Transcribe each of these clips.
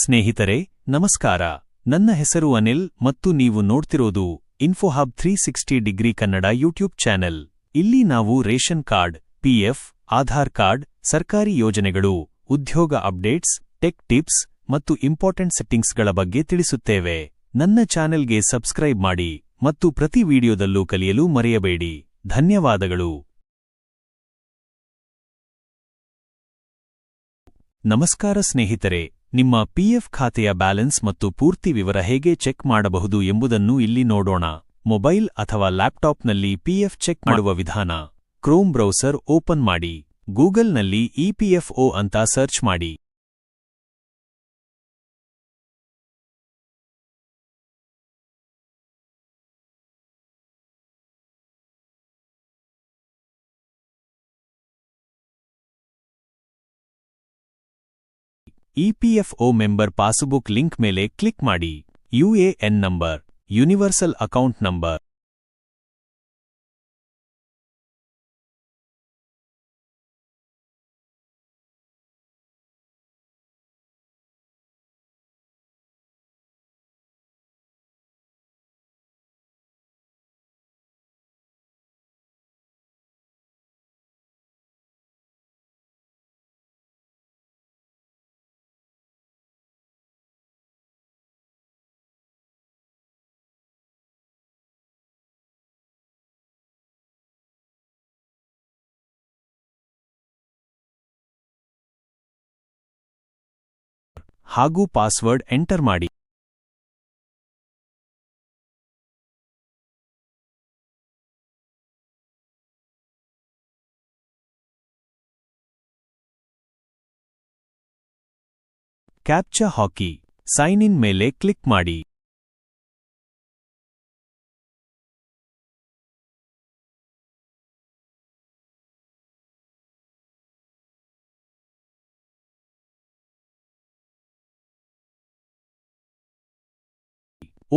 ಸ್ನೇಹಿತರೆ, ನಮಸ್ಕಾರ. ನನ್ನ ಹೆಸರು ಅನಿಲ್ ಮತ್ತು ನೀವು ನೋಡ್ತಿರೋದು Infohub three sixty degree Kannada YouTube channel. ಇಲ್ಲಿ ನಾವು ration card PF Aadhaar card, ಸರ್ಕಾರಿ ಯೋಜನೆಗಳು, ಉದ್ಯೋಗ ಅಪ್ಡೇಟ್ಸ್, ಟೆಕ್ ಟಿಪ್ಸ್ ಮತ್ತು ಇಂಪಾರ್ಟೆಂಟ್ ಸೆಟ್ಟಿಂಗ್ಸ್ಗಳ ಬಗ್ಗೆ ತಿಳಿಸುತ್ತೇವೆ. ನನ್ನ ಚಾನೆಲ್ಗೆ ಸಬ್ಸ್ಕ್ರೈಬ್ ಮಾಡಿ ಮತ್ತು ಪ್ರತಿ ವಿಡಿಯೋದಲ್ಲೂ ಕಲಿಯಲು ಮರೆಯಬೇಡಿ. ಧನ್ಯವಾದಗಳು. ನಮಸ್ಕಾರ ಸ್ನೇಹಿತರೆ. ನಿಮ್ಮ ಪಿಎಫ್ ಖಾತೆಯ ಬ್ಯಾಲೆನ್ಸ್ ಮತ್ತು ಪೂರ್ತಿ ವಿವರ ಹೇಗೆ ಚೆಕ್ ಮಾಡಬಹುದು ಎಂಬುದನ್ನು ಇಲ್ಲಿ ನೋಡೋಣ. ಮೊಬೈಲ್ ಅಥವಾ ಲ್ಯಾಪ್ಟಾಪ್ನಲ್ಲಿ ಪಿಎಫ್ ಚೆಕ್ ಮಾಡುವ ವಿಧಾನ. ಕ್ರೋಮ್ ಬ್ರೌಸರ್ ಓಪನ್ ಮಾಡಿ. ಗೂಗಲ್ನಲ್ಲಿ ಇಪಿಎಫ್ಒ ಅಂತ ಸರ್ಚ್ ಮಾಡಿ. ಇಪಿಎಫ್ಒ ಮೆಂಬರ್ ಪಾಸ್ಬುಕ್ ಲಿಂಕ್ ಮೇಲೆ ಕ್ಲಿಕ್ ಮಾಡಿ UAN number universal account number ಹಾಗೂ ಪಾಸ್ವರ್ಡ್ ಎಂಟರ್ ಮಾಡಿ ಕ್ಯಾಪ್ಚಾ ಹಾಕಿ ಸೈನ್ ಇನ್ ಮೇಲೆ ಕ್ಲಿಕ್ ಮಾಡಿ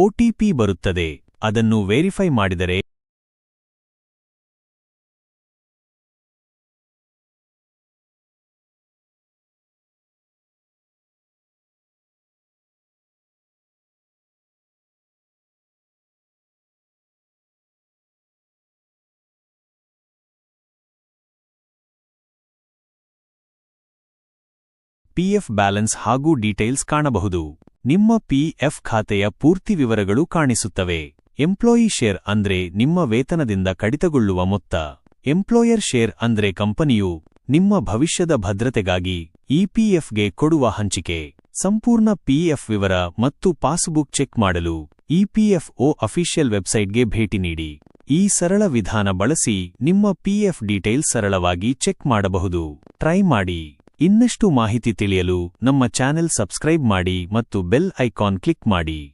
ಒಟಿಪಿ ಬರುತ್ತದೆ. ಅದನ್ನು ವೆರಿಫೈ ಮಾಡಿದರೆ ಪಿಎಫ್ ಬ್ಯಾಲೆನ್ಸ್ ಹಾಗೂ ಡೀಟೇಲ್ಸ್ ಕಾಣಬಹುದು. ನಿಮ್ಮ ಪಿಎಫ್ ಖಾತೆಯ ಪೂರ್ತಿ ವಿವರಗಳು ಕಾಣಿಸುತ್ತವೆ. ಎಂಪ್ಲಾಯಿ ಶೇರ್ ಅಂದ್ರೆ ನಿಮ್ಮ ವೇತನದಿಂದ ಕಡಿತಗೊಳ್ಳುವ ಮೊತ್ತ. ಎಂಪ್ಲಾಯರ್ ಶೇರ್ ಅಂದ್ರೆ ಕಂಪನಿಯು ನಿಮ್ಮ ಭವಿಷ್ಯದ ಭದ್ರತೆಗಾಗಿ ಇಪಿಎಫ್ಗೆ ಕೊಡುವ ಹಂಚಿಕೆ. ಸಂಪೂರ್ಣ ಪಿಎಫ್ ವಿವರ ಮತ್ತು ಪಾಸ್ಬುಕ್ ಚೆಕ್ ಮಾಡಲು ಇಪಿಎಫ್ಒ ಅಫಿಷಿಯಲ್ ವೆಬ್ಸೈಟ್ಗೆ ಭೇಟಿ ನೀಡಿ. ಈ ಸರಳ ವಿಧಾನ ಬಳಸಿ ನಿಮ್ಮ ಪಿಎಫ್ ಡೀಟೇಲ್ಸ್ ಸರಳವಾಗಿ ಚೆಕ್ ಮಾಡಬಹುದು. ಟ್ರೈ ಮಾಡಿ. ಇನ್ನಷ್ಟು ಮಾಹಿತಿ ತಿಳಿಯಲು ನಮ್ಮ ಚಾನೆಲ್ ಸಬ್ಸ್ಕ್ರೈಬ್ ಮಾಡಿ ಮತ್ತು ಬೆಲ್ ಐಕಾನ್ ಕ್ಲಿಕ್ ಮಾಡಿ.